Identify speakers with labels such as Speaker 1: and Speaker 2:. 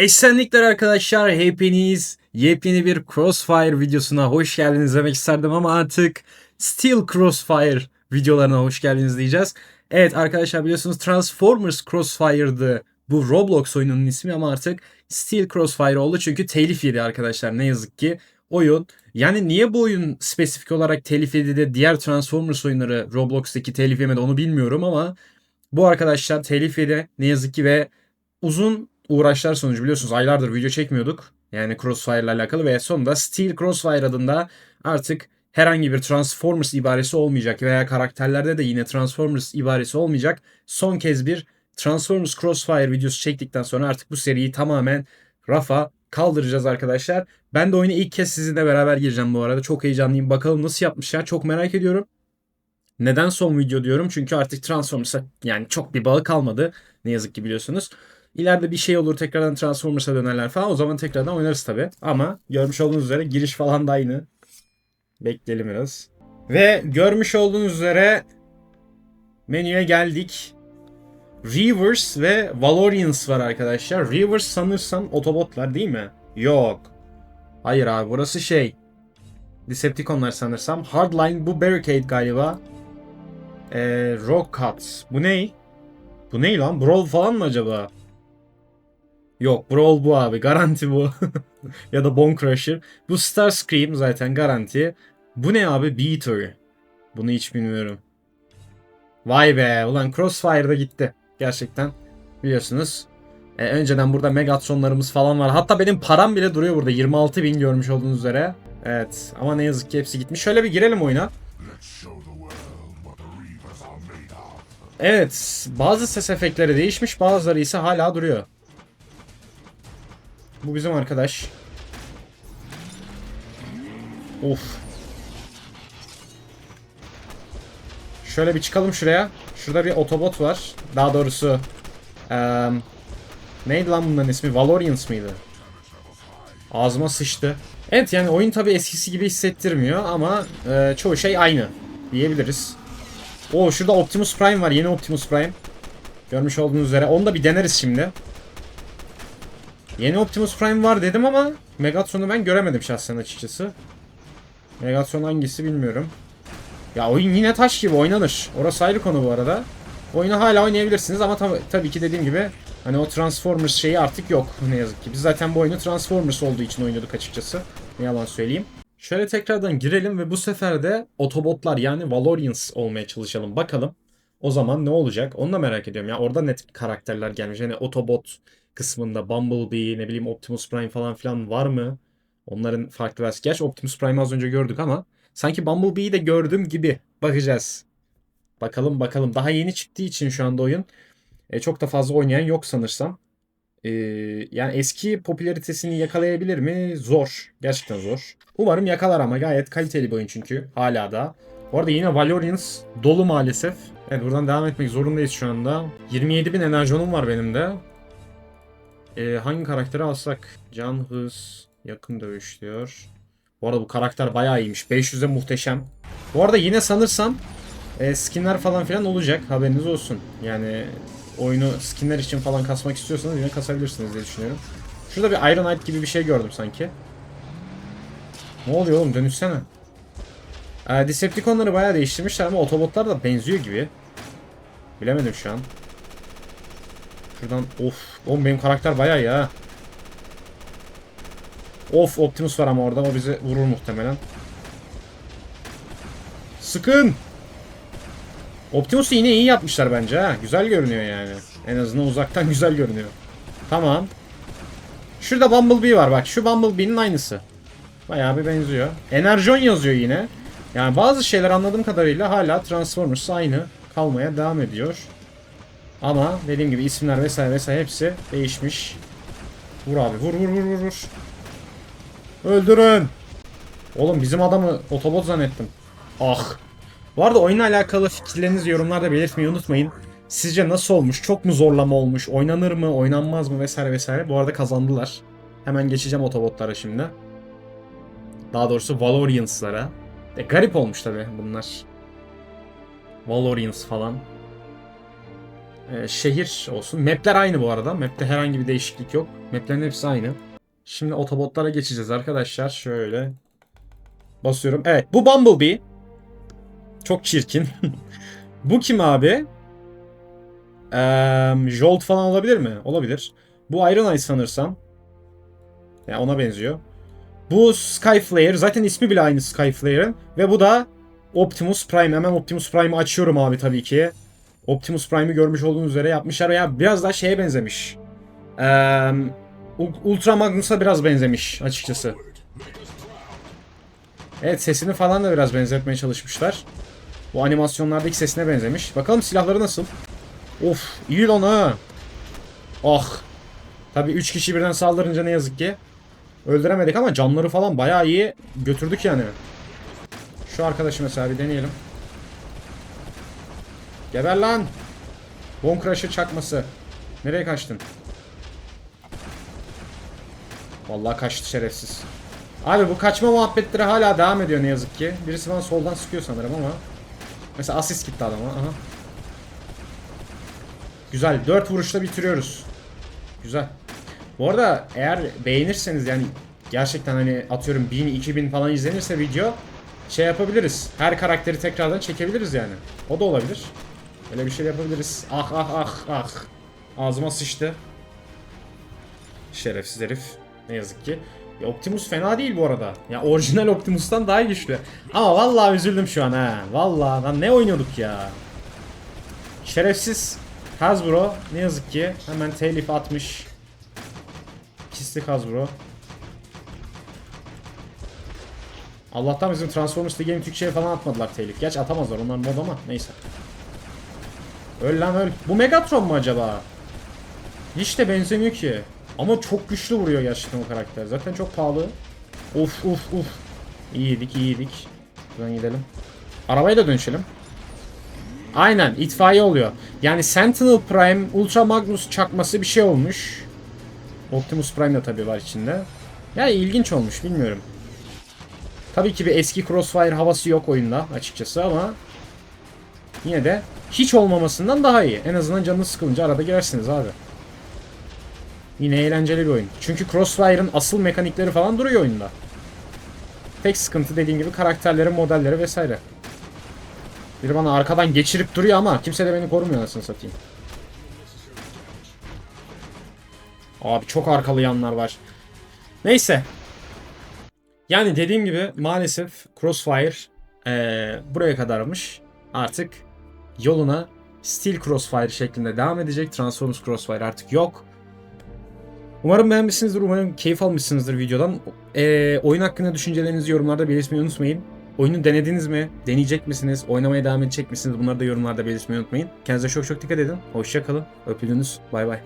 Speaker 1: Esenlikler arkadaşlar hepiniz yepyeni bir Crossfire videosuna hoş geldiniz demek isterdim ama artık Steel Crossfire videolarına hoş geldiniz diyeceğiz. Evet arkadaşlar biliyorsunuz Transformers Crossfire'dı bu Roblox oyununun ismi ama artık Steel Crossfire oldu çünkü telif yedi arkadaşlar ne yazık ki oyun. Yani niye bu oyun spesifik olarak telif yedi de diğer Transformers oyunları Roblox'taki telif yemedi onu bilmiyorum ama bu arkadaşlar telif yedi ne yazık ki ve uzun uğraşlar sonucu biliyorsunuz aylardır video çekmiyorduk. Yani Crossfire ile alakalı ve sonunda Steel Crossfire adında artık herhangi bir Transformers ibaresi olmayacak veya karakterlerde de yine Transformers ibaresi olmayacak. Son kez bir Transformers Crossfire videosu çektikten sonra artık bu seriyi tamamen rafa kaldıracağız arkadaşlar. Ben de oyuna ilk kez sizinle beraber gireceğim bu arada. Çok heyecanlıyım. Bakalım nasıl yapmışlar. Çok merak ediyorum. Neden son video diyorum? Çünkü artık Transformers'a yani çok bir bağı kalmadı. Ne yazık ki biliyorsunuz. İleride bir şey olur tekrardan Transformers'a dönerler falan o zaman tekrardan oynarız tabi. Ama görmüş olduğunuz üzere giriş falan da aynı. Bekleyelim biraz. Ve görmüş olduğunuz üzere menüye geldik. Reavers ve Valorians var arkadaşlar. Reavers sanırsam Autobotlar değil mi? Yok. Hayır abi burası şey. Decepticonlar sanırsam. Hardline bu Barricade galiba. Ee, Rock Cuts. Bu ne? Bu ne lan? Brawl falan mı acaba? Yok Brawl bu abi. Garanti bu. ya da Bone Crusher. Bu Starscream zaten garanti. Bu ne abi? Beater. Bunu hiç bilmiyorum. Vay be. Ulan Crossfire'da gitti. Gerçekten. Biliyorsunuz. E, önceden burada Megatronlarımız falan var. Hatta benim param bile duruyor burada. 26 bin görmüş olduğunuz üzere. Evet. Ama ne yazık ki hepsi gitmiş. Şöyle bir girelim oyuna. Evet. Bazı ses efektleri değişmiş. Bazıları ise hala duruyor. Bu bizim arkadaş. Of. Şöyle bir çıkalım şuraya. Şurada bir otobot var. Daha doğrusu eee neydi lan bunların ismi? Valorians mıydı? Ağzıma sıçtı. Evet yani oyun tabi eskisi gibi hissettirmiyor ama e, çoğu şey aynı diyebiliriz. O şurada Optimus Prime var. Yeni Optimus Prime. Görmüş olduğunuz üzere. Onu da bir deneriz şimdi. Yeni Optimus Prime var dedim ama Megatron'u ben göremedim şahsen açıkçası. Megatron hangisi bilmiyorum. Ya oyun yine taş gibi oynanır. Orası ayrı konu bu arada. Oyunu hala oynayabilirsiniz ama tab tabii ki dediğim gibi hani o Transformers şeyi artık yok ne yazık ki. Biz zaten bu oyunu Transformers olduğu için oynuyorduk açıkçası. Ne yalan söyleyeyim. Şöyle tekrardan girelim ve bu sefer de Autobotlar yani Valorians olmaya çalışalım. Bakalım o zaman ne olacak? Onu da merak ediyorum. Ya orada net karakterler gelmiş. Yani Autobot kısmında Bumblebee, ne bileyim Optimus Prime falan filan var mı? Onların farklı versiyonu. Gerçi Optimus Prime'ı az önce gördük ama sanki Bumblebee'yi de gördüm gibi. Bakacağız. Bakalım bakalım. Daha yeni çıktığı için şu anda oyun. E, çok da fazla oynayan yok sanırsam. E, yani eski popülaritesini yakalayabilir mi? Zor. Gerçekten zor. Umarım yakalar ama gayet kaliteli bir oyun çünkü. Hala da. Bu arada yine Valorians dolu maalesef. Evet buradan devam etmek zorundayız şu anda. 27.000 enerjonum var benim de. E, hangi karakteri alsak? Can, hız, yakın dövüş diyor. Bu arada bu karakter bayağı iyiymiş. 500'e muhteşem. Bu arada yine sanırsam e, skinler falan filan olacak. Haberiniz olsun. Yani oyunu skinler için falan kasmak istiyorsanız yine kasabilirsiniz diye düşünüyorum. Şurada bir Iron Knight gibi bir şey gördüm sanki. Ne oluyor oğlum dönüşsene. E, Decepticonları bayağı değiştirmişler ama Autobotlar da benziyor gibi. Bilemedim şu an. Şuradan of. Oğlum benim karakter bayağı ya. Of Optimus var ama orada o bizi vurur muhtemelen. Sıkın. Optimus'u yine iyi yapmışlar bence ha. Güzel görünüyor yani. En azından uzaktan güzel görünüyor. Tamam. Şurada Bumblebee var bak. Şu Bumblebee'nin aynısı. Bayağı bir benziyor. Enerjon yazıyor yine. Yani bazı şeyler anladığım kadarıyla hala Transformers aynı kalmaya devam ediyor. Ama dediğim gibi isimler vesaire vesaire hepsi değişmiş. Vur abi vur vur vur vur vur. Öldürün. Oğlum bizim adamı otobot zannettim. Ah. Bu arada oyunla alakalı fikirlerinizi yorumlarda belirtmeyi unutmayın. Sizce nasıl olmuş? Çok mu zorlama olmuş? Oynanır mı? Oynanmaz mı? Vesaire vesaire. Bu arada kazandılar. Hemen geçeceğim otobotlara şimdi. Daha doğrusu Valorians'lara. E, garip olmuş tabi bunlar. Valorians falan. E, şehir olsun. Map'ler aynı bu arada. Map'te herhangi bir değişiklik yok. Map'lerin hepsi aynı. Şimdi otobotlara geçeceğiz arkadaşlar. Şöyle basıyorum. Evet bu Bumblebee. Çok çirkin. bu kim abi? Eee Jolt falan olabilir mi? Olabilir. Bu Iron Eye sanırsam. Ya ona benziyor. Bu Skyflare. Zaten ismi bile aynı Skyflare'ın. Ve bu da Optimus Prime. Hemen Optimus Prime'ı açıyorum abi tabii ki. Optimus Prime'ı görmüş olduğunuz üzere yapmışlar. Ya biraz daha şeye benzemiş. Eee Ultra Magnus'a biraz benzemiş açıkçası. Evet sesini falan da biraz benzetmeye çalışmışlar. Bu animasyonlardaki sesine benzemiş. Bakalım silahları nasıl? Of iyi lan ha. Ah. Tabii 3 kişi birden saldırınca ne yazık ki. Öldüremedik ama canları falan bayağı iyi götürdük yani. Şu arkadaşı mesela bir deneyelim. Geber lan. Crusher çakması. Nereye kaçtın? Vallahi kaçtı şerefsiz. Abi bu kaçma muhabbetleri hala devam ediyor ne yazık ki. Birisi bana soldan sıkıyor sanırım ama. Mesela asist gitti adama. Aha. Güzel. 4 vuruşla bitiriyoruz. Güzel. Bu arada eğer beğenirseniz yani gerçekten hani atıyorum 1000 2000 falan izlenirse video şey yapabiliriz. Her karakteri tekrardan çekebiliriz yani. O da olabilir. Öyle bir şey yapabiliriz. Ah ah ah ah. Ağzıma sıçtı. Şerefsiz herif. Ne yazık ki. Ya Optimus fena değil bu arada. Ya orijinal Optimus'tan daha güçlü. Ama vallahi üzüldüm şu an ha. Vallahi lan ne oynuyorduk ya. Şerefsiz Hasbro ne yazık ki hemen telif atmış. Pislik Hasbro. Allah'tan bizim Transformers The Game Türkçe'ye falan atmadılar telif. Geç atamazlar onlar mod ama neyse. Öl lan öl. Bu Megatron mu acaba? Hiç de benzemiyor ki. Ama çok güçlü vuruyor gerçekten o karakter. Zaten çok pahalı. Of of of. İyiydik iyiydik. Buradan gidelim. Arabaya da dönüşelim. Aynen itfaiye oluyor. Yani Sentinel Prime Ultra Magnus çakması bir şey olmuş. Optimus Prime de tabii var içinde. Yani ilginç olmuş bilmiyorum. Tabii ki bir eski Crossfire havası yok oyunda açıkçası ama yine de hiç olmamasından daha iyi. En azından canınız sıkılınca arada girersiniz abi. Yine eğlenceli bir oyun. Çünkü Crossfire'ın asıl mekanikleri falan duruyor oyunda. Tek sıkıntı dediğim gibi karakterlerin modelleri vesaire. Biri bana arkadan geçirip duruyor ama kimse de beni korumuyor anasını satayım. Abi çok arkalayanlar var. Neyse. Yani dediğim gibi maalesef Crossfire eee, buraya kadarmış. Artık yoluna Steel Crossfire şeklinde devam edecek. Transformers Crossfire artık yok. Umarım beğenmişsinizdir. Umarım keyif almışsınızdır videodan. Ee, oyun hakkında düşüncelerinizi yorumlarda belirtmeyi unutmayın. Oyunu denediniz mi? Deneyecek misiniz? Oynamaya devam edecek misiniz? Bunları da yorumlarda belirtmeyi unutmayın. Kendinize çok çok dikkat edin. Hoşça kalın. Öpülünüz. Bay bay.